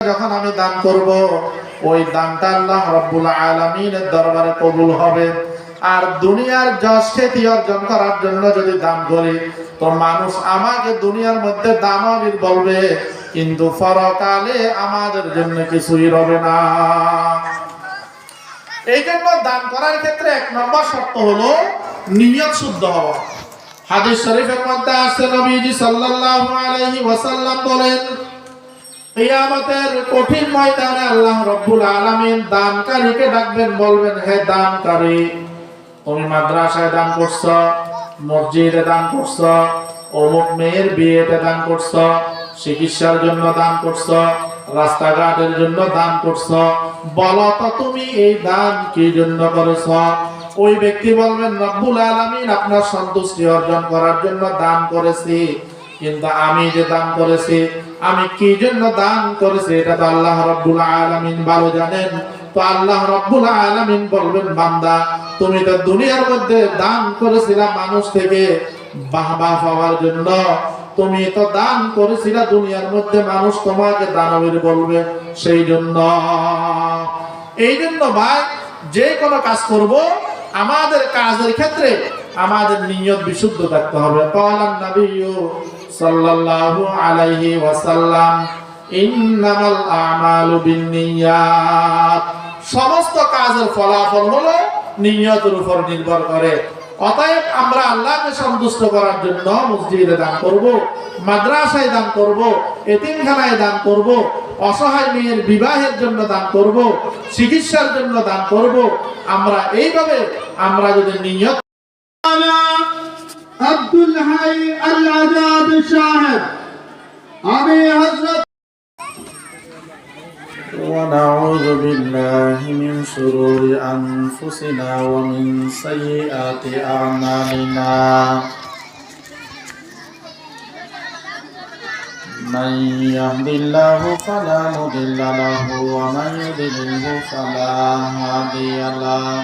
যখন আমি দান করব, ওই দানটা আল্লাহ রব্বুল আলামিনের দরবারে কবুল হবে। আর দুনিয়ার যশ খ্যাতি অর্জন করার জন্য যদি দান করি, তো মানুষ আমাকে দুনিয়ার মধ্যে দানবীর বলবে, কিন্তু পরকালে আমাদের জন্য কিছুই রবে না। এই জন্য দান করার ক্ষেত্রে এক নম্বর শর্ত হলো নিয়ত শুদ্ধ হওয়া। হাদিস শরীফের মধ্যে আছে নবীজি সাল্লাল্লাহু আলাইহি ওয়াসাল্লাম বলেন কিয়ামতের কঠিন ময়দানে আল্লাহ রব্বুল আলামিন দানকারীকে ডাকবেন, বলবেন, হে দানকারী, তুমি মাদ্রাসায় দান করছ, মসজিদে দান করছ, অমুক মেয়ের বিয়েতে দান করছ, চিকিৎসার জন্য দান করছ, রাস্তাঘাটের জন্য দান করছ, বলো তো তুমি এই দান কি জন্য করেছ? ওই ব্যক্তি বলবেন, রব্বুল আলামিন আপনার সন্তুষ্টি অর্জন করার জন্য দান করেছি। কিন্তু আমি যে দান করেছি, আমি কি জন্য দান করেছি এটা তো আল্লাহ রব্বুল আলামিন ভালো জানেন। তো আল্লাহ রব্বুল আলামিন বলবেন, বান্দা, তুমি তো দুনিয়ার মধ্যে দান করেছিলা মানুষ থেকে, বাহবা পাওয়ার জন্য। তুমি তো দান করেছিলা দুনিয়ার মধ্যে মানুষ তোমাকে দানবীর বলবে, সেই জন্য। এই জন্য ভাই, যে কোনো কাজ করব, আমাদের কাজের ক্ষেত্রে আমাদের নিয়ত বিশুদ্ধ থাকতে হবে। কালান নবিয়্যু সাল্লাল্লাহু আলাইহি ওয়াসাল্লাম, ইন্নামাল আমালু বিন্নিয়াত। সমস্ত কাজের ফলাফল হলো নিয়তের উপর নির্ভর করে। অতএব আমরা আল্লাহকে সন্তুষ্ট করার জন্য মসজিদে দান করব, মাদ্রাসায় দান করব, এতিমখানায় দান করব, অসহায় মেয়ের বিবাহের জন্য দান করব, চিকিৎসার জন্য দান করব। আমরা এইভাবে আমরা যদি নিয়ত عبد الحي العذاب الشاهد আমি হযরত ونعوذ بالله من شرور أنفسنا ومن سيئات أعمالنا من يهد الله فلا مضل له ومن يضلله فلا هادي له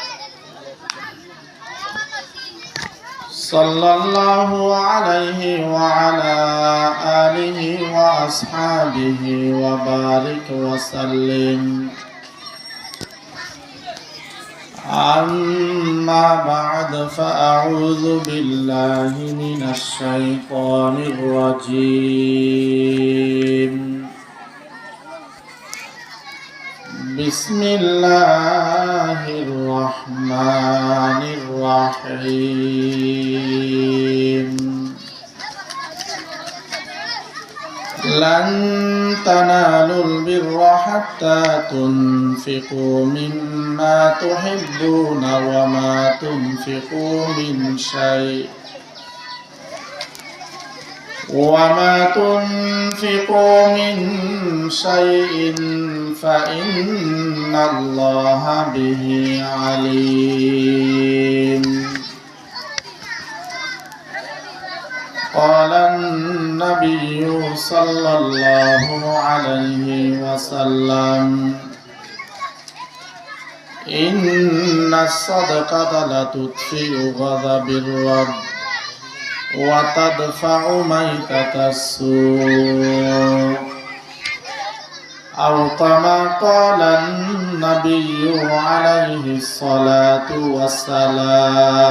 صلى الله عليه وعلى آله وأصحابه وبارك وسلم أما بعد فأعوذ بالله من الشيطان الرجيم بسم الله الرحمن الرحيم لن تنالوا البر حتى تنفقوا مما تحبون وما تنفقوا من شيء وما تنفقوا من شيء فإن الله به عليم قال النبي صلى الله عليه وسلم إن الصدقة لتطفئ غضب الرب وتدفع ميتة السوء أو كما قال النبي عليه الصلاة والسلام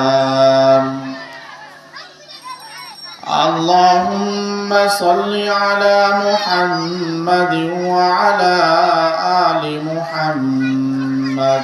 اللهم صل على محمد وعلى آل محمد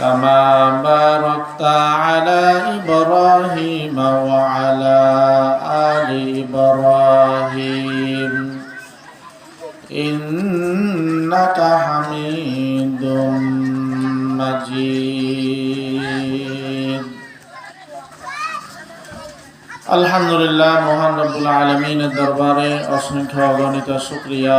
كما باركت على إبراهيم وعلى آل إبراهيم إنك حميد مجيد আলহামদুলিল্লাহ মহান রব্বুল আলমিনের দরবারে অসংখ্য অগণিত শুক্রিয়া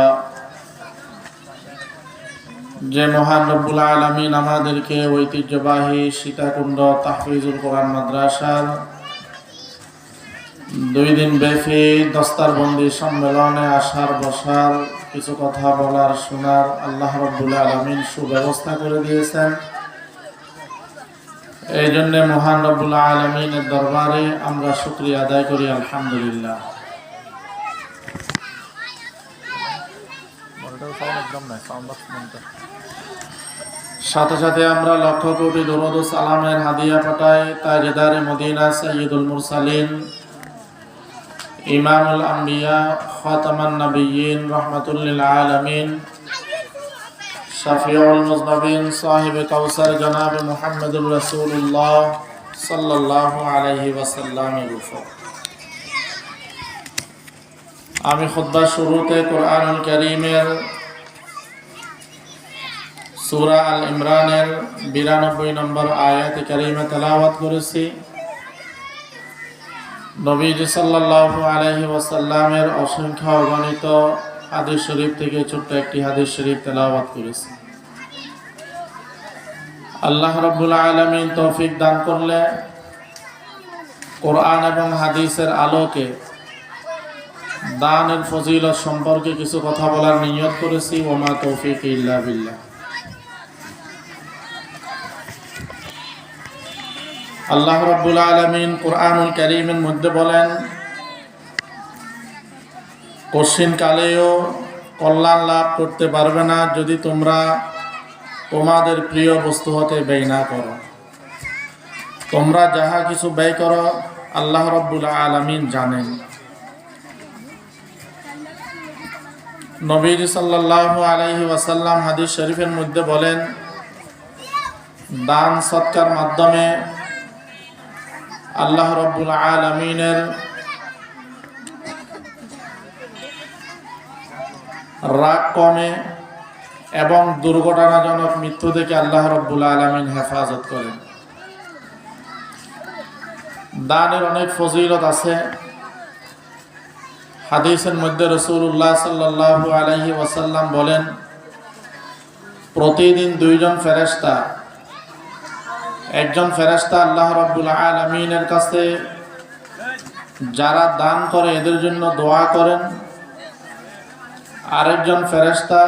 যে মহান রব্বুল আলমিন আমাদেরকে ঐতিহ্যবাহী সীতাকুণ্ড তাহফিজুল কোরআন মাদ্রাসার দুই দিন ব্যাপী দস্তারবন্দি সম্মেলনে আসার, বসার, কিছু কথা বলার, শোনার আল্লাহ রব্বুল আলমিন সুব্যবস্থা করে দিয়েছেন। এই জন্যে মহান রব্বুল আলমিনের দরবারে আমরা শুক্রিয়া আদায় করি, আলহামদুলিল্লাহ। সাথে সাথে আমরা লক্ষ কোটি দরুদ সালামের হাদিয়া পাঠাই তাজেদারে মদিনা সৈয়দুল মুরসালিন, ইমামুল আম্বিয়া, খাতামান নবিয়িন রহমাতুল্লিল আলামিন, শফিউল মুজনবিন সাহিব কাউসার জনাব মুহাম্মদুর রাসূলুল্লাহ সাল্লাল্লাহু আলাইহি ওয়াসাল্লামের উপর। আমি খুতবা শুরুতে কোরআনুল কারীমের সূরা আল ইমরানের 92 নম্বর আয়াত কারীমে তেলাওয়াত করেছি। নবীজি সাল্লাল্লাহু আলাইহি ওয়াসাল্লামের অসংখ্য অগণিত হাদিস শরীফ থেকে ছোট্ট একটি হাদিস শরীফ তেলাওয়াত করেছি। আল্লাহ রাব্বুল আলামিন তৌফিক দান করলে কোরআন এবং হাদিসের আলোকে দানের ফজিলত সম্পর্কে কিছু কথা বলার নিয়ত করেছি। ওমা তৌফিক ইল্লা বিল্লাহ। আল্লাহ রাব্বুল আলামিন কোরআনুল কারীমের মধ্যে বলেন কশিন কালেও কল্যাণ লাভ করতে পারবে না যদি তোমরা তোমাদের প্রিয় বস্তু হতে ব্যয় না করো। তোমরা যাহা কিছু ব্যয় করো, আল্লাহ রব্বুল আলমিন জানেন। নবীজ সাল্লাহ আলাইহি ওয়াসাল্লাম হাদিস শরীফের মধ্যে বলেন, দান সৎকার মাধ্যমে আল্লাহ রব্বুল আলমিনের রাগ কমে এবং দুর্ঘটনাজনক মৃত্যু থেকে আল্লাহ রব্বুল আলমিন হেফাজত করেন। দানের অনেক ফজিলত আছে। হাদিসের মধ্যে রসুল্লাহ সাল্লাহ আলহি ওয়াসাল্লাম বলেন, প্রতিদিন দুইজন ফেরেস্তা একজন ফেরেস্তা আল্লাহ রব্বুল আলমিনের কাছে যারা দান করে এদের জন্য দোয়া করেন। আরেকজন ফেরেস্তা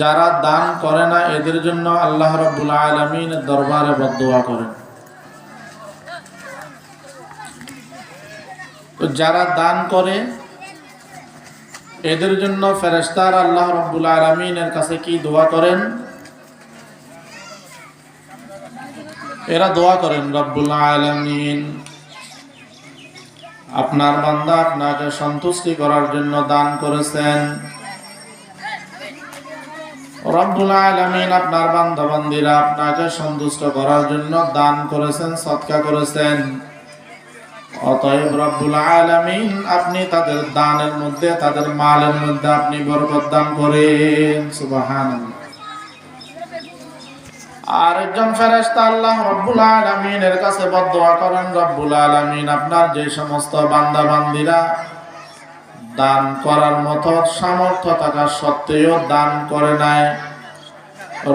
যারা দান করে না এদের জন্য আল্লাহ রব্বুল আলমিন দরবারে বদোয়া করেন। যারা দান করে এদের জন্য ফেরেস্তার আল্লাহ রব্বুল আলমিনের কাছে কি দোয়া করেন? এরা দোয়া করেন, রব্বুল আলমিন, আপনার বান্দা আপনাকে সন্তুষ্টি করার জন্য দান করেছেন। রব্বুল আলামিন আপনার বান্দা বান্দিরা আপনাকে সন্তুষ্ট করার জন্য দান করেছেন, সৎকা করেছেন। অতএব রব্বুল আলামিন, আপনি তাদের দানের মধ্যে, তাদের মালের মধ্যে আপনি বরকত দান করেন। সুবহানাল্লাহ। আর একজন ফেরেশতা আল্লাহ রব্বুল আলামিনের কাছে বদদোয়া করেন, রব্বুল আলামিন, আপনার যে সমস্ত বান্দা বান্দিরা দান করার মতো সামর্থ্য থাকা সত্ত্বেও দান করে নাই।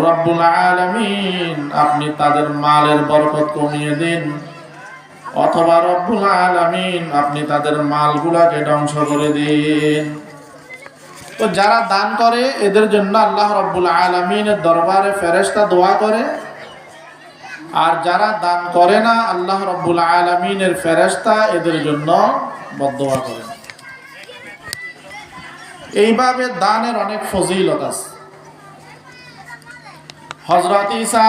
রব্বুল আলামিন, আপনি তাদের মালের বরকত কমিয়ে দিন। অথবা রব্বুল আলামিন, আপনি তাদের মালগুলাকে ধ্বংস করে দিন। তো যারা দান করে, এদের জন্য আল্লাহ রব্বুল আলমিনের দরবারে ফেরেস্তা দোয়া করে। আর যারা দান করে না, আল্লাহ রব্বুল আলমিনের ফেরেস্তা এদের জন্য বদোয়া করে। এইভাবে দানের অনেক ফজিলত আছে। হজরত ইসা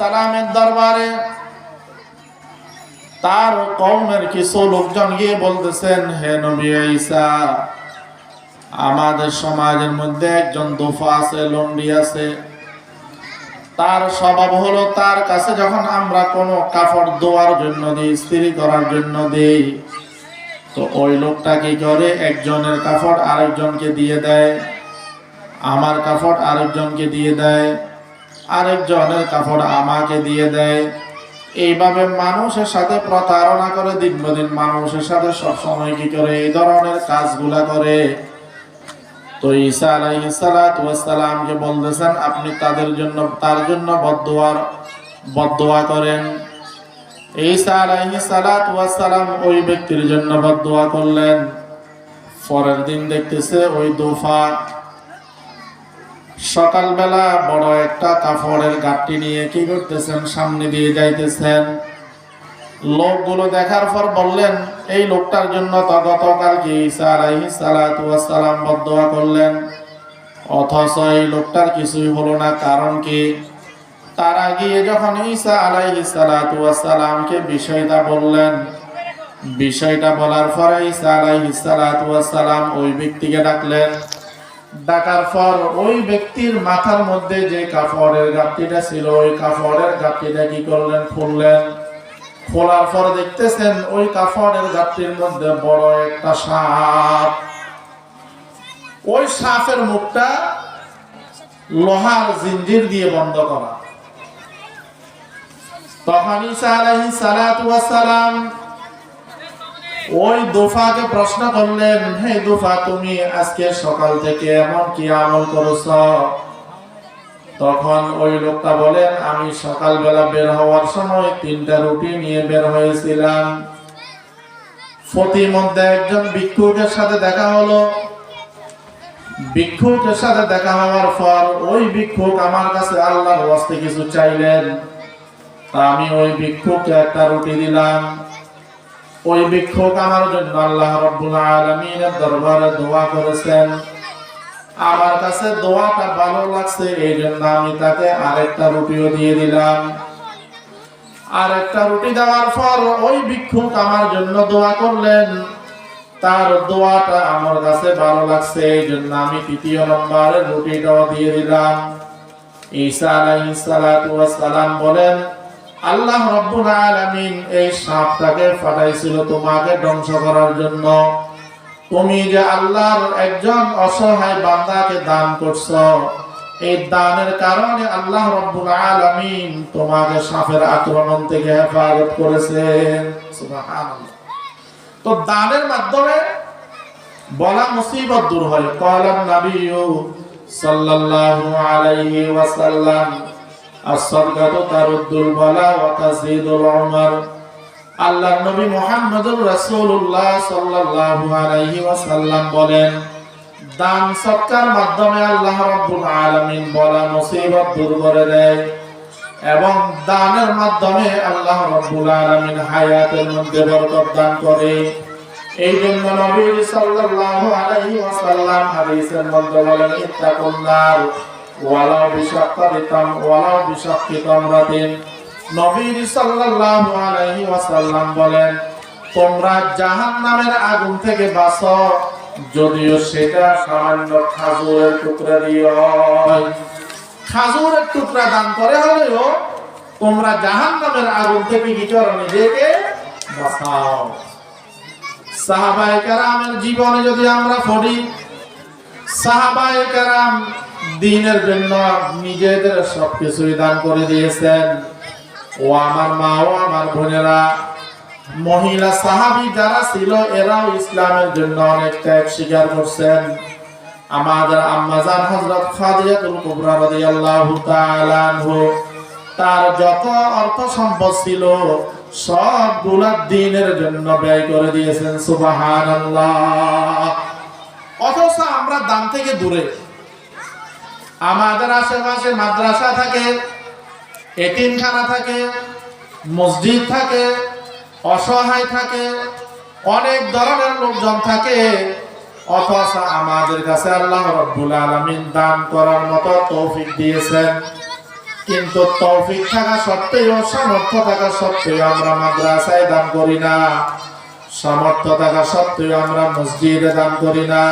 সালামের দরবারে তার কওমের কিছু লোকজন গিয়ে বলতেছেন, হে নবী ঈসা আমাদের সমাজের মধ্যে একজন দোফা আছে, লন্ডি আছে। তার স্বভাব হলো, তার কাছে যখন আমরা কোনো কাপড় ধোয়ার জন্য দিই, ইস্ত্রি করার জন্য দিই, তো ওই লোকটা কি করে? একজনের কাপড় আরেকজনকে দিয়ে দেয়, আমার কাপড় আরেকজনকে দিয়ে দেয়, আরেকজনের কাপড় আমাকে দিয়ে দেয়। এইভাবে মানুষের সাথে প্রতারণা করে দিন মানুষের সাথে সবসময় কি করে? এই ধরনের কাজগুলা করে। তো ঈসা আলাইহিস সালামকে বলতেছেন, আপনি তাদের জন্য, তার জন্য বদদোয়ার, বদদোয়া করেন। ঈসা আলাইহিস সালাম ওই ব্যক্তির জন্য বদদোয়া করলেন। পরের দিন দেখতেছে ওই দোফা সকালবেলা বড় একটা কাপড়ের গাঠটি নিয়ে কি করতেছেন? সামনে দিয়ে যাইতেছেন। লোকগুলো দেখার পর বললেন, এই লোকটার জন্য গতকালকে ঈসা ওয়াস সালাম বদদোয়া করলেন? অথচ এই লোকটার কিছুই হলো না, কারণ কি? তারা গিয়ে যখন ঈসা আলাইহিস সালাতু ওয়াস সালামকে বিষয়টা বললেন, বিষয়টা বলার পরে ঈসা আলাইহিস সালাতু ওয়াস ওই ব্যক্তিকে ডাকলেন। ডাকার পর ওই ব্যক্তির মাথার মধ্যে যে কাপড়ের গাঁটটিটা ছিল, ওই কাপড়ের গাঁটটিটা কি করলেন? খুললেন। খোলার পর দেখতেছেন ওই কাপড়ের গাঁটটির মধ্যে বড় একটা সাপ। ওই সাপের মুখটা লোহার জিঞ্জির দিয়ে বন্ধ করা। তখন সালাম ওই দোফাকে প্রশ্ন করলেন, হে দোফা, তুমি আজকে সকাল থেকে এমন কি আমল করেছ? তখন ওই লোকটা বলেন, আমি সকালবেলা বের হওয়ার সময় তিনটা রুটি নিয়ে বের হয়েছিলাম। ফতির মধ্যে একজন ভিক্ষুকের সাথে দেখা হলো। ভিক্ষুকের সাথে দেখা হওয়ার পর ওই ভিক্ষুক আমার কাছে আল্লাহর ওয়াস্তে কিছু চাইলেন। তা আমি ওই ভিক্ষুককে একটা রুটি দিলাম। ওই ভিক্ষুক আমার জন্য আল্লাহ রব্বুল আলামিনের দরবারে দোয়া করেছেন। আমার কাছে দোয়াটা ভালো লাগছে এই জন্য আমি তাকে আরেকটা রুটিও দিয়ে দিলাম। আরেকটা রুটি দেওয়ার পর ওই ভিক্ষুক আমার জন্য দোয়া করলেন। তার দোয়াটা আমার কাছে ভালো লাগছে এই জন্য আমি তৃতীয় নম্বরের রুটিটাও দিয়ে দিলাম। ঈসা সালাম বলেন, আল্লাহ রব্বুল আলামিন এই সাপটাকে ফাটাইছিল তোমাকে ধ্বংস করার জন্য। তুমি যে আল্লাহর একজন অসহায় বান্দাকে দান করছ, এই দানের কারণে আল্লাহ রব্বুল আলামিন তোমাকে সাপের আক্রমণ থেকে হেফাজত করেছেন। সুবহানাল্লাহ। তো দানের মাধ্যমে বলা মুসিবত দূর হয়। কলাম নাবিয়্যু সাল্লাল্লাহু আলাইহি ওয়াসাল্লাম as-sadaqatu taruddul bala wa tazidul umar আল্লাহ নবী মুহাম্মদুর রাসূলুল্লাহ সাল্লাল্লাহু আলাইহি ওয়াসাল্লাম বলেন, দান সৎকার মাধ্যমে আল্লাহ রাব্বুল আলামিন বলা মুসিবত দূর করে দেয় এবং দানের মাধ্যমে আল্লাহ রাব্বুল আলামিন হায়াতের মধ্যে বরকত দান করে। এই জন্য নবী সাল্লাল্লাহু আলাইহি ওয়াসাল্লাম হাদিসের মধ্যে বলেন, ইত্তাকুন নার, ওয়ালাউ বিশাক্কাতি তাম ওয়ালাউ বিশাক্কি তামরাতিন নবী সাল্লাল্লাহু আলাইহি ওয়াসাল্লাম বলেন, তোমরা জাহান্নামের আগুন থেকে বাঁচো, যদিও সেটা সামান্য খাজুরের টুকরা দিয়ে হয়। খাজুরের টুকরা দান করে হলেও তোমরা জাহান্নামের আগুন থেকে কি করো, নিজেকে বাঁচাও। সাহাবায়ে কেরামের জীবনে যদি আমরা পড়ি সাহাবায়ে কেরাম দিনের জন্য নিজেদের সবকিছুই দান করে দিয়েছেন। ও আমার মা ও আমার বোনেরা, মহিলা সাহাবি যারা ছিল, এরাও ইসলামের জন্য অনেক ত্যাগ স্বীকার করছেন। আমাদের আম্মাজান হযরত খাদিজাতুল কুবরা রাদিয়াল্লাহু তাআলা আনহু, তার যত অর্থ সম্পদ ছিল, সবগুলা দিনের জন্য ব্যয় করে দিয়েছেন, সুবহানাল্লাহ। অথচ আমরা দান থেকে দূরে। আমাদের আশেপাশে মাদ্রাসা থাকে এতিমখানা থাকে, মসজিদ থাকে, অসহায় থাকে, অনেক ধরনের লোকজন থাকে। অথচ আমাদের কাছে আল্লাহ রব্বুল আলামিন দান করার মতো তৌফিক দিয়েছেন। কিন্তু তৌফিক থাকা সত্ত্বেও, সামর্থ্য থাকা সত্ত্বেও আমরা মাদ্রাসায় দান করি না। সামর্থ্য থাকা সত্ত্বেও আমরা মসজিদে দান করি না।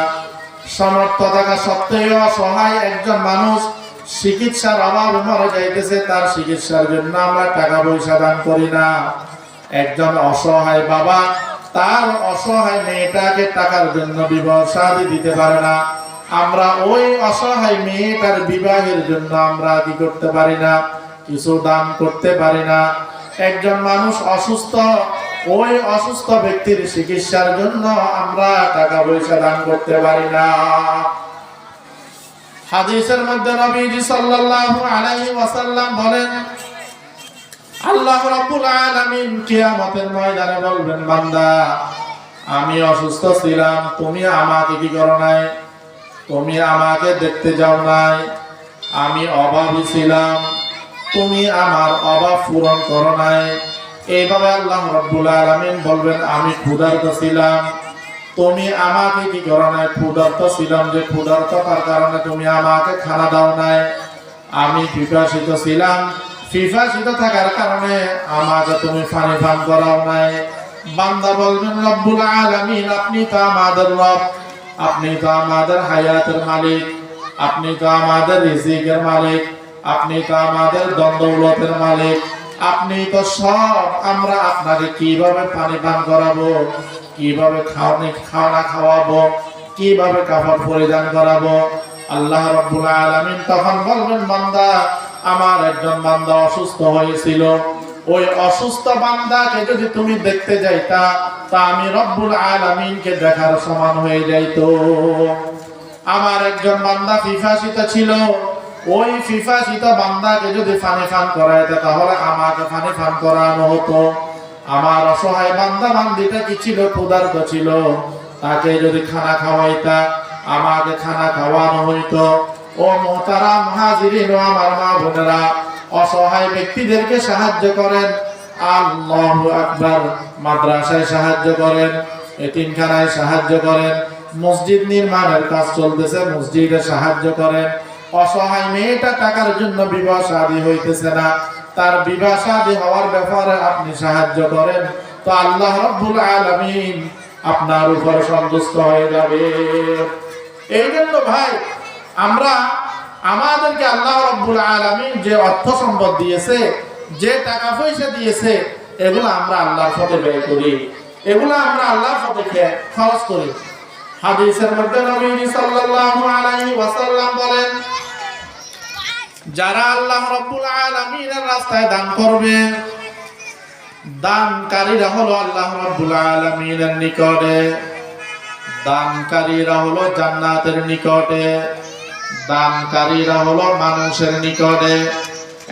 সামর্থ্য থাকা সত্ত্বেও অসহায় একজন মানুষ চিকিৎসার অভাবে মরে যাইতেছে, তার চিকিৎসার জন্য আমরা টাকা পয়সা দান করি না। একজন অসহায় বাবা, তার অসহায় মেয়েটাকে টাকার জন্য বিবাহ দিতে পারে না। আমরা ওই অসহায় মেয়েটার বিবাহের জন্য আমরা কি করতে পারি না? কিছু দান করতে পারি না। একজন মানুষ অসুস্থ, ওই অসুস্থ ব্যক্তির চিকিৎসার জন্য আমরা টাকা পয়সা দান করতে পারি না। হাদিসের মধ্যে নবীজি সাল্লাল্লাহু আলাইহি ওয়াসাল্লাম বলেন, আল্লাহ রাব্বুল আলামিন কিয়ামতের ময়দানে বলবেন, বান্দা, আমি অসুস্থ ছিলাম, তুমি আমাকে কি করো নাই? তুমি আমাকে দেখতে যাও নাই। আমি অভাবী ছিলাম, তুমি আমার অভাব পূরণ করো নাই। এইভাবে আল্লাহ রাব্বুল আলামিন বলবেন, আমি ক্ষুধার্ত ছিলাম তুমি আমাকে কি করো নাই ক্ষুধার্ত? ছিলাম যে ক্ষুধার্ততার কারণে তুমি আমাকে খানা দাও নাই। আমি পিপাসিত ছিলাম। পিপাসিত থাকার কারণে আমাকে তুমি করাও নাই। বান্দা বলবেন রব্বুল আপনি তো আমাদের রব। আপনি তো আমাদের হায়াতের মালিক। আপনি তো আমাদের রিজিকের মালিক। আপনি তো আমাদের দ্বন্দ্বলতের মালিক। আপনি তো সব, আমরা আপনাকে কীভাবে পানি পান করাবো? কীভাবে খাওয়ানি খাওয়ানা খাওয়াবো? কীভাবে কাপড় পরিধান করাবো? আল্লাহ রাব্বুল আলামিন তখন বলবেন, বান্দা, আমার একজন বান্দা অসুস্থ হয়েছিল। ওই অসুস্থ বান্দাকে যদি তুমি দেখতে যাইতা, তা আমি রব্বুল আলামিনকে দেখার সমান হয়ে যাইতো। আমার একজন বান্দা ফিফাসিত ছিল। ওই ফিফাসিত বান্দাকে যদি ফানি ফান করাইতে, তাহলে আমাকে ফানি ফান করানো হতো। আমার অসহায় বান্দা বান্দিটা কি ছিল? ক্ষুধার্ত ছিল। তাকে যদি খানা খাওয়াইতা, আমাকে খানা খাওয়ানো হইতো। ও মোহতারাম হাজিরিন আমার মা বোনেরা, অসহায় ব্যক্তিদেরকে সাহায্য করেন। আল্লাহু আকবার, মাদ্রাসায় সাহায্য করেন, এতিমখানায় সাহায্য করেন, মসজিদ নির্মাণের কাজ চলতেছে, মসজিদে সাহায্য করেন। অসহায় মেয়েটা টাকার জন্য বিবাহ শাদী হইতেছে না। তার বিবাহ শাদী হওয়ার ব্যাপারে আপনি সাহায্য করেন, তো আল্লাহ রব্বুল আলামিন আপনার উপর সন্তুষ্ট হয়ে যাবে। এই জন্য ভাই, আমরা আমাদেরকে আল্লাহ রব্বুল আলামিন যে অর্থ সম্পদ দিয়েছে, যে টাকা পয়সা দিয়েছে, এগুলো আমরা আল্লাহর পথে ব্যয় করি। এগুলো আমরা আল্লাহর পথে খরচ করি। হাদিসের মধ্যে নবী সাল্লাল্লাহু আলাইহি ওয়াসাল্লাম বলেন যারা আল্লাহ রব্বুল আলামিনের রাস্তায় দান করবে, দানকারীরা হলো আল্লাহ রব্বুল আলামিনের নিকটে, দানকারীরা হলো জান্নাতের নিকটে, দানকারীরা হলো মানুষের নিকটে,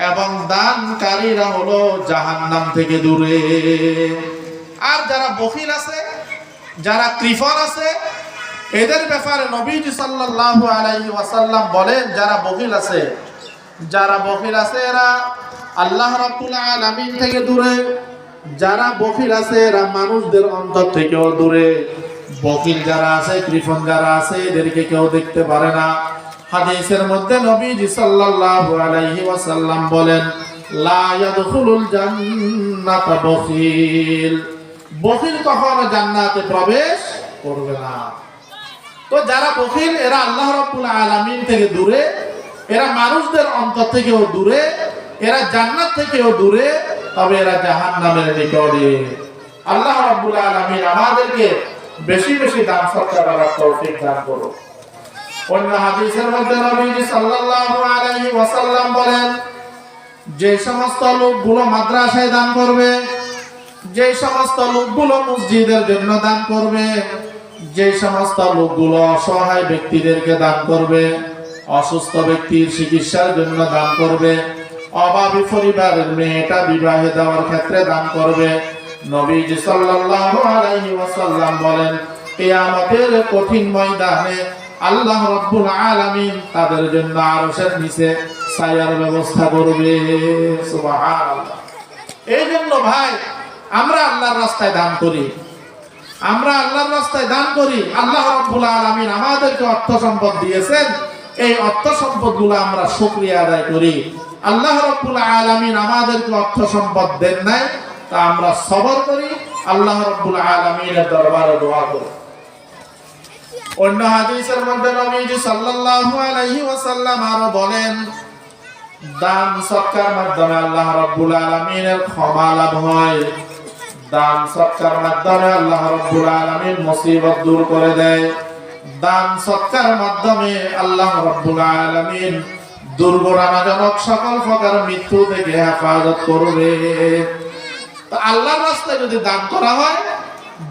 এবং দানকারীরা হলো জাহান্নাম থেকে দূরে। আর যারা বখিল আছে, যারা কৃফর আছে, এদের ব্যাপারে নবীজি সাল্লাল্লাহু আলাইহি ওয়াসাল্লাম বলেন, যারা বখিল আছে যারা বখিল আছে এরা আল্লাহ রাব্বুল আলামিন থেকে দূরে। যারা বখিল আছে এরা মানুষদের অন্তর থেকেও দূরে। বকিল যারা আছে কৃপন যারা আছে, এদেরকে কেউ দেখতে পারে না। হাদিসের মধ্যে নবীজি সাল্লাল্লাহু আলাইহি ওয়াসাল্লাম বলেন, লা ইয়াদখুলুল জান্নাতা বখিল। বখিল কখনো জান্নাতে প্রবেশ করবে না। তো যারা বখিল, এরা আল্লাহ রাব্বুল আলামিন থেকে দূরে। এরা মানুষদের অন্তর থেকেও দূরে, এরা জান্নাত থেকেও দূরে, তবে এরা জাহান্নামের নিকটে। আল্লাহ রাব্বুল আলামিন আমাদেরকে বেশি বেশি দান সৎকার করার তৌফিক দান করুন। অন্য হাদিসের মধ্যে নবীজি সাল্লাল্লাহু আলাইহি ওয়াসাল্লাম বলেন, যে সমস্ত লোকগুলো মাদ্রাসায় দান করবে, যে সমস্ত লোকগুলো মসজিদের জন্য দান করবে, যে সমস্ত লোকগুলো অসহায় ব্যক্তিদেরকে দান করবে অসুস্থ ব্যক্তির চিকিৎসার জন্য দান করবে। অভাবী পরিবারের মেয়েটা বিবাহে দেওয়ার ক্ষেত্রে দান করবে। নবীজি সাল্লাল্লাহু আলাইহি ওয়াসাল্লাম বলেন, কিয়ামতের কঠিন ময়দানে আল্লাহ রাব্বুল আলামিন তাদের জন্য আরশের নিচে ছায়ার ব্যবস্থা করবে। সুবহানাল্লাহ। এই জন্য ভাই, আমরা আল্লাহর রাস্তায় দান করি। আমরা আল্লাহর রাস্তায় দান করি। আল্লাহ রাব্বুল আলামিন আমাদেরকে অর্থ সম্পদ দিয়েছেন। এই অর্থ সম্পদগুলো আমরা শুকরিয়া আদায় করি। আল্লাহ রাব্বুল আলামিন আমাদেরকে অর্থ সম্পদ দেন নাই, তা আমরা সবর করি। আল্লাহ রাব্বুল আলামিনের দরবারে দোয়া করি। অন্য হাদিসের মধ্যে নবীজি সাল্লাল্লাহু আলাইহি ওয়াসাল্লাম আরও বলেন, দান সৎকার মাধ্যমে আল্লাহ রাব্বুল আলামিনের ক্ষমা লাভ হয়। দান সৎকার মাধ্যমে আল্লাহ রাব্বুল আলামিন মুসিবত দূর করে দেয়। দান সৎকার মাধ্যমে আল্লাহ রাব্বুল আলামিন দুর্ঘটনাজনক সকল প্রকার মৃত্যু থেকে হেফাজত করবে। তো আল্লাহর রাস্তায় যদি দান করা হয়,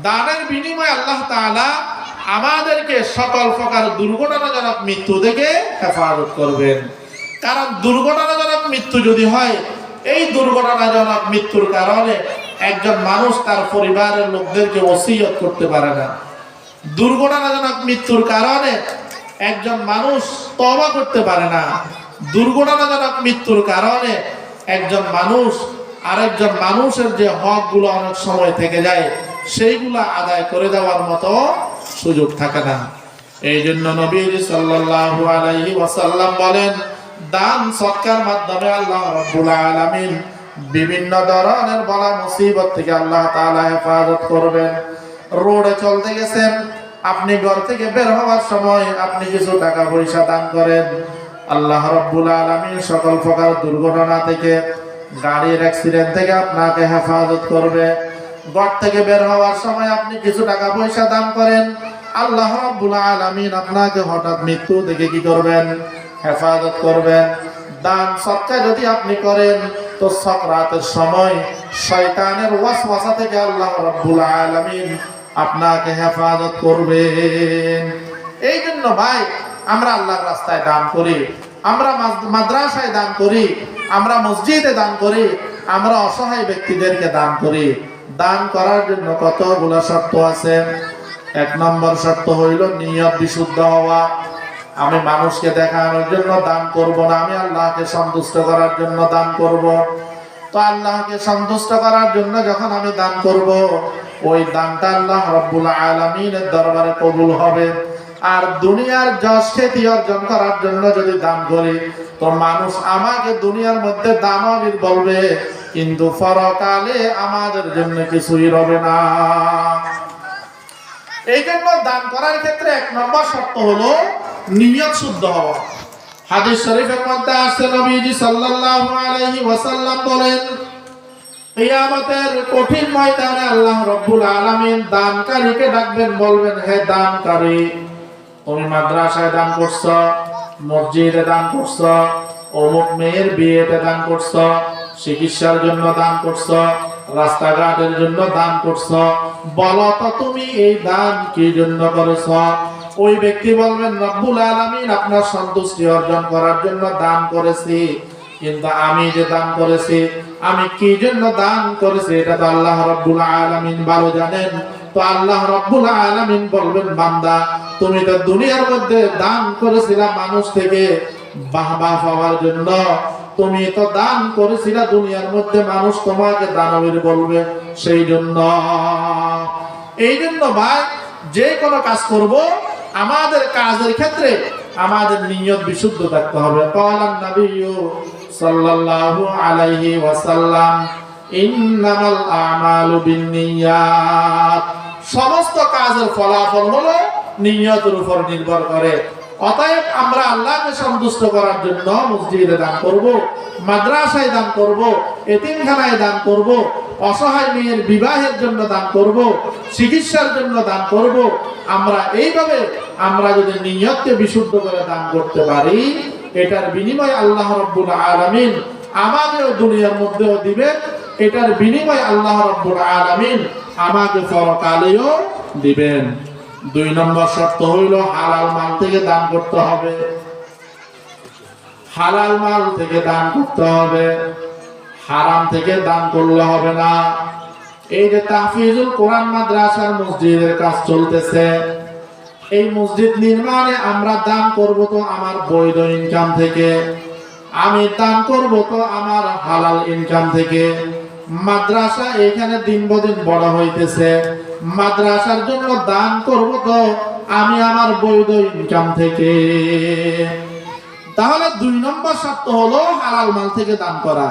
দানের বিনিময়ে আল্লাহ তাআলা আমাদেরকে সকল প্রকার দুর্ঘটনাজনক মৃত্যু থেকে হেফাজত করবেন। কারণ দুর্ঘটনাজনক মৃত্যু যদি হয়, এই দুর্ঘটনাজনক মৃত্যুর কারণে একজন মানুষ তার পরিবারের লোকদেরকে ওসিয়ত করতে পারে না। দুর্ঘটনাজনক মৃত্যুর কারণে একজন মানুষ তবা করতে পারে না। দুর্ঘটনাজনক মৃত্যুর কারণে একজন মানুষ আরেকজন মানুষের যে হকগুলো অনেক সময় থেকে যায়, সেইগুলো আদায় করে দেওয়ার মতো সুযোগ থাকে না। এই জন্য নবী সাল্লাল্লাহু আলাইহি ওয়াসাল্লাম বলেন, দান সৎকার মাধ্যমে আল্লাহ রাব্বুল আলামিন বিভিন্ন ধরনের বলা মুসিবত থেকে আল্লাহ তাআলা হেফাজত করবেন। রোডে চলতে গেছেন, আপনি ঘর থেকে বের হওয়ার সময় আপনি কিছু টাকা পয়সা দান করেন। আল্লাহ রাব্বুল আলামিন সকল প্রকার দুর্ঘটনা থেকে, গাড়ির অ্যাক্সিডেন্ট থেকে আপনাকে হেফাজত করবে। ঘর থেকে বের হওয়ার সময় আপনি কিছু টাকা পয়সা দান করেন। আল্লাহ রাব্বুল আলামিন আপনাকে হঠাৎ মৃত্যু থেকে কি করবেন? হেফাজত করবেন। দান সৎকা যদি আপনি করেন, তো সব রাতের সময় শয়তানের ওয়াসওয়াসা থেকে আল্লাহ রাব্বুল আলামিন আপনাকে হেফাজত করবেন। এই জন্য ভাই, আমরা আল্লাহর রাস্তায় দান করি, আমরা মাদ্রাসায় দান করি, আমরা মসজিদে দান করি, আমরা অসহায় ব্যক্তিদেরকে দান করি। দান করার জন্য কতগুলো শর্ত আছে? এক নম্বর শর্ত হইল নিয়ত বিশুদ্ধ হওয়া। আমি মানুষকে দেখানোর জন্য দান করব না, আমি আল্লাহকে সন্তুষ্ট করার জন্য দান করব। তো আল্লাহকে সন্তুষ্ট করার জন্য যখন আমি দান করব ওই দানটা আল্লাহ রব্বুল আলমিনের দরবারে কবুল হবে। আর দুনিয়ার যশ খ্যাতি অর্জন করার জন্য যদি দান করি, তো মানুষ আমাকে দুনিয়ার মধ্যে দানবীর বলবে, কিন্তু পরকালে আমাদের জন্য কিছুই রবে না। এই জন্য দান করার ক্ষেত্রে এক নম্বর শর্ত হলো নিয়ত শুদ্ধ হওয়া। হাদিস শরীফের মধ্যে আসছে, নবীজি সাল্লাল্লাহু আলাইহি ওয়াসাল্লাম বলেন কিয়ামতের কঠিন ময়দানে আল্লাহ রাব্বুল আলামিন দানকারীকে ডাকবেন, বলবেন, হে দানকারী, তুমি মাদ্রাসায় দান করছ, মসজিদে দান করছ, অমুক মেয়ের বিয়েতে দান করছ, চিকিৎসার জন্য দান করছ, রাস্তাঘাটের জন্য দান করছ, বলো তো তুমি এই দান কি জন্য করেছ? ওই ব্যক্তি বলবেন, রব্বুল আলামিন আপনার সন্তুষ্টি অর্জন করার জন্য দান করেছি। কিন্তু আমি যে দান করেছি, আমি কি জন্য দান করেছি এটা তো আল্লাহ রব্বুল আলামিন ভালো জানেন। তো আল্লাহ রব্বুল আলামিন বলবেন, বান্দা, তুমি তো দুনিয়ার মধ্যে দান করেছিলা মানুষ থেকে, বাহবা পাওয়ার জন্য। তুমি তো দান করেছিলা দুনিয়ার মধ্যে মানুষ তোমাকে দানবীর বলবে, সেই জন্য। এই জন্য ভাই, যে কোনো কাজ করব, আমাদের কাজের ক্ষেত্রে আমাদের নিয়ত বিশুদ্ধ থাকতে হবে। কালান নবিয়্যু সাল্লাল্লাহু আলাইহি ওয়াসাল্লাম, ইন্নামাল আমালু বিন্নিয়াত। সমস্ত কাজের ফলাফল হলো নিয়তের উপর নির্ভর করে। অতএব আমরা আল্লাহকে সন্তুষ্ট করার জন্য মসজিদে দান করব, মাদ্রাসায় দান করব, এতিমখানায় দান করব, অসহায় মেয়ের বিবাহের জন্য দান করব, চিকিৎসার জন্য দান করব। আমরা এইভাবে আমরা যদি নিয়তকে বিশুদ্ধ করে দান করতে পারি এটার বিনিময়ে আল্লাহ রব্বুল আলামিন আমাদেরও দুনিয়ার মধ্যেও দিবেন এটার বিনিময়ে আল্লাহ রব্বুল আলামিন আমাকে পরকালেও দিবেন। দুই নম্বর শর্ত হইল হালাল মাল থেকে দান করতে হবে। হালাল মাল থেকে দান করতে হবে। হারাম থেকে দান করলে হবে না। এই যে তাহফিজুল কোরআন মাদ্রাসার মসজিদের কাজ চলতেছে এই মসজিদ নির্মাণে আমরা দান করব তো আমার বৈধ ইনকাম থেকে। আমি দান করব তো আমার হালাল ইনকাম থেকে। মাদ্রাসা এখানে দিন বদিন বড় হইতেছে। মাদ্রাসার জন্য দান করব তো আমি আমার বৈধ ইনকাম থেকে। তাহলে দুই নম্বর শর্ত হলো হালাল মাল থেকে দান করা।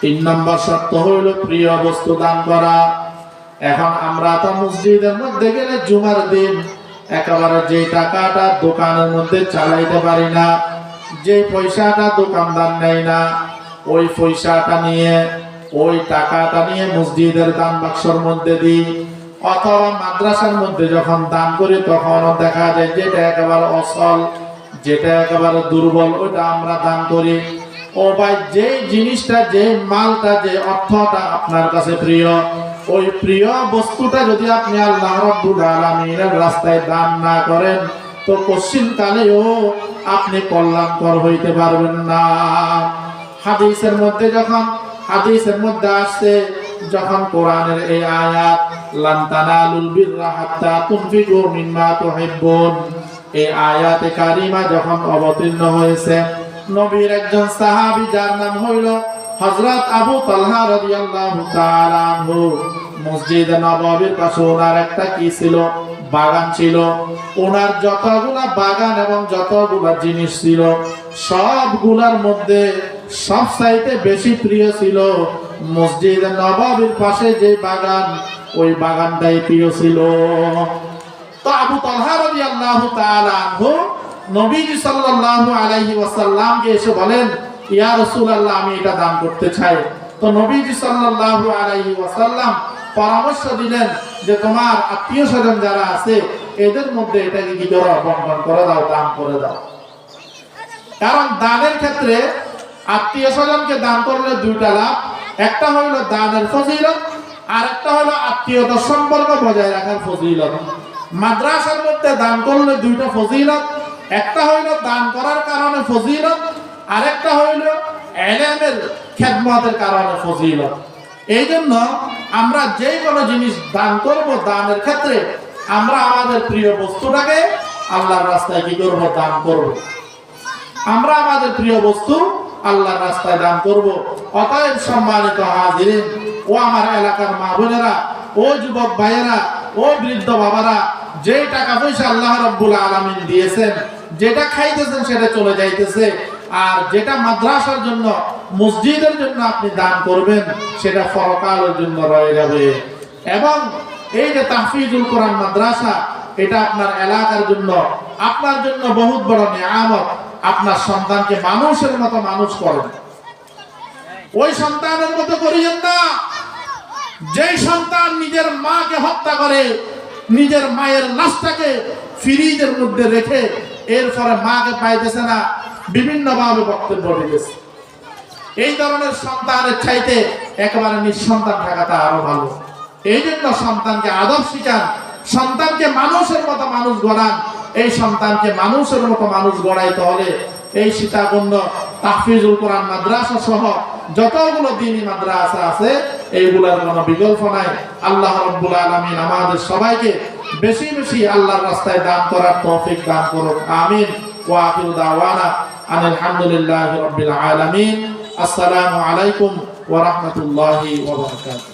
তিন নম্বর শর্ত হইল প্রিয় বস্তু দান করা। এখন আমরা তো মসজিদের মধ্যে গেলে জুমার দিন একেবারে যে টাকাটা দোকানের মধ্যে চালাইতে পারি না যে পয়সাটা দোকানদার নেয় না, ওই পয়সাটা নিয়ে, ওই টাকাটা নিয়ে মসজিদের দান বাক্সর মধ্যে দিই, অথবা মাদ্রাসার মধ্যে যখন দান করি তখন দেখা যায় যেটা একেবারে অসল, যেটা একেবারে দুর্বল, ওইটা আমরা দান করি। ও ভাই, যেই জিনিসটা যে মালটা যে অর্থটা আপনার কাছে প্রিয় ওই প্রিয় বস্তুটা যদি আপনি আল্লাহ রব্বুল আলামিনের রাস্তায় দান না করেন, তো কশ্চিন কালেও আপনি কল্যাণকর হইতে পারবেন না। হাদিসের মধ্যে যখন, হাদিসের মধ্যে আসছে, যখন কোরআনের এই আয়াত, লান তানালুল বিররা হাত্তা তুনফিকু মিম্মা তুহিব্বুন এই আয়াতে কারিমা যখন অবতীর্ণ হয়েছে, নবীর একজন সাহাবী যার নাম হইল হযরত আবু তালহা রাদিয়াল্লাহু তাআলা মসজিদ নববীর পাশে ওনার একটা কি ছিল? বাগান ছিল। ওনার যতগুলা বাগান এবং যতগুলা জিনিস ছিল, সবগুলার মধ্যে সব চাইতে বেশি প্রিয় ছিল মসজিদ নবাবির পাশে যে বাগান, ওই বাগানটাই প্রিয় ছিল। তো আবু তালহা রাদিয়াল্লাহু তাআলা নবীজি সাল্লাল্লাহু আলাইহি ওয়াসাল্লামকে এসে বলেন ইয়া আমি এটা দান করতে চাই। তো নবীজি সাল্লাল্লাহু আলাইহি ওয়াসাল্লাম পরামর্শ দিলেন যে তোমার আত্মীয় স্বজন যারা আছে, এদের মধ্যে এটাকে কি করো বন্টন করে দাও, দান করে দাও। কারণ দানের ক্ষেত্রে আত্মীয় স্বজনকে দান করলে দুইটা লাভ। একটা হইল দানের ফজিলত আর একটা হলো আত্মীয়তার সম্পর্ক বজায় রাখার ফজিলত। মাদ্রাসার মধ্যে দান করলে দুইটা ফজিলত, একটা হইল দান করার কারণে ফজিলত আরেকটা হইল এলেমের খেদমতের কারণে ফজিলত। এই জন্য আমরা যে কোনো জিনিস দান করব দানের ক্ষেত্রে, আমরা আমাদের প্রিয় বস্তুটাকে আল্লাহর রাস্তায় কি করব? দান করব। আমরা আমাদের প্রিয় বস্তু আল্লাহর রাস্তায় দান করব। অতএব সম্মানিত হাজিরিন, ও আমার এলাকার মা বোনেরা, ও যুবক ভাইয়েরা, ও বৃদ্ধ বাবারা যে টাকা পয়সা আল্লাহ রব্বুল আলামিন দিয়েছেন, যেটা খাইতেছেন সেটা চলে যাইতেছে। আর যেটা মাদ্রাসার জন্য, মসজিদের জন্য আপনি দান করবেন, সেটা পরকালের জন্য রয়ে যাবে। এবং এই যে তাহফিজুল কোরআন মাদ্রাসা, এটা আপনার এলাকার জন্য, আপনার জন্য বহুত বড় নিয়ামত। আপনার সন্তানকে মানুষের মতো মানুষ করেন। ওই সন্তানের মতো করিয়েন না। যেই সন্তান নিজের মাকে হত্যা করে, নিজের মায়ের লাশটাকে ফ্রিজের মধ্যে রেখে, এরপরে মাকে পাইতেছে না। বিভিন্ন ভাবে বক্তব্য দিতেছে এই ধরনের সন্তানের চাইতে একেবারে নিঃসন্তান থাকাটা আরও ভালো। এই জন্য সন্তানকে আদব শিখান। সন্তানকে মানুষের মতো মানুষ গড়ান। এই সন্তানকে মানুষের মতো মানুষ গড়াইতে হলে এই সীতাকুণ্ড, তাহফিজুল কোরআন মাদ্রাসা সহ যতগুলো দিনই মাদ্রাসা আছে, এইগুলোর কোনো বিকল্প নাই। আল্লাহ রব্বুল আলমিন আমাদের সবাইকে বেশি বেশি আল্লাহর রাস্তায় দান করার তৌফিক দান করুক। আমিন। ওয়া আখিরু দাওয়ানা। আনিল হামদুলিল্লাহি রাব্বিল আলামিন। আসসালামু আলাইকুম ওরহমতুল্লাহ বারাকাতুহু।